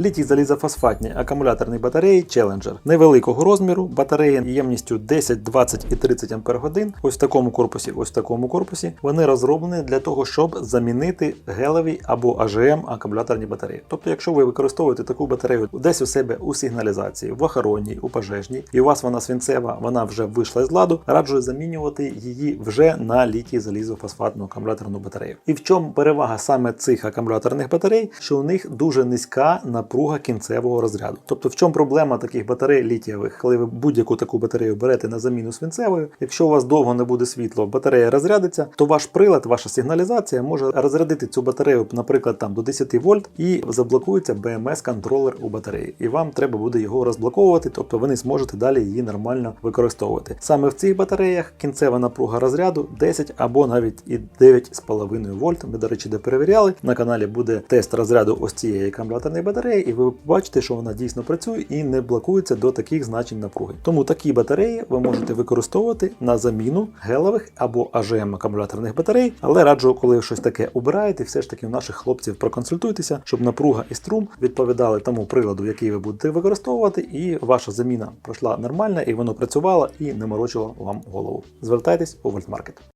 Літій залізофосфатні акумуляторні батареї Challenger невеликого розміру, батареї ємністю 10, 20 і 30 Ах. Ось в такому корпусі, ось в такому корпусі. Вони розроблені для того, щоб замінити гелеві або AGM акумуляторні батареї. Тобто, якщо ви використовуєте таку батарею десь у себе у сигналізації, в охоронній, у пожежній, і у вас вона свинцева, вона вже вийшла з ладу, раджу замінювати її вже на літій залізофосфатну акумуляторну батарею. І в чому перевага саме цих акумуляторних батарей, що у них дуже низька напруга кінцевого розряду. Тобто, в чому проблема таких батарей літієвих, коли ви будь-яку таку батарею берете на заміну свинцевою, якщо у вас довго не буде світло, батарея розрядиться, то ваш прилад, ваша сигналізація може розрядити цю батарею, наприклад, там до 10 вольт, і заблокується BMS-контролер у батареї. І вам треба буде його розблоковувати, тобто ви не зможете далі її нормально використовувати. Саме в цих батареях кінцева напруга розряду 10 або навіть і 9,5 вольт. Ми, до речі, де перевіряли. На каналі буде тест розряду ось цієї акумуляторної батареї, і ви побачите, що вона дійсно працює і не блокується до таких значень напруги. Тому такі батареї ви можете використовувати на заміну гелевих або AGM акумуляторних батарей, але раджу, коли щось таке обираєте, все ж таки у наших хлопців проконсультуйтеся, щоб напруга і струм відповідали тому приладу, який ви будете використовувати, і ваша заміна пройшла нормально, і воно працювало і не морочило вам голову. Звертайтесь у Вольтмаркет.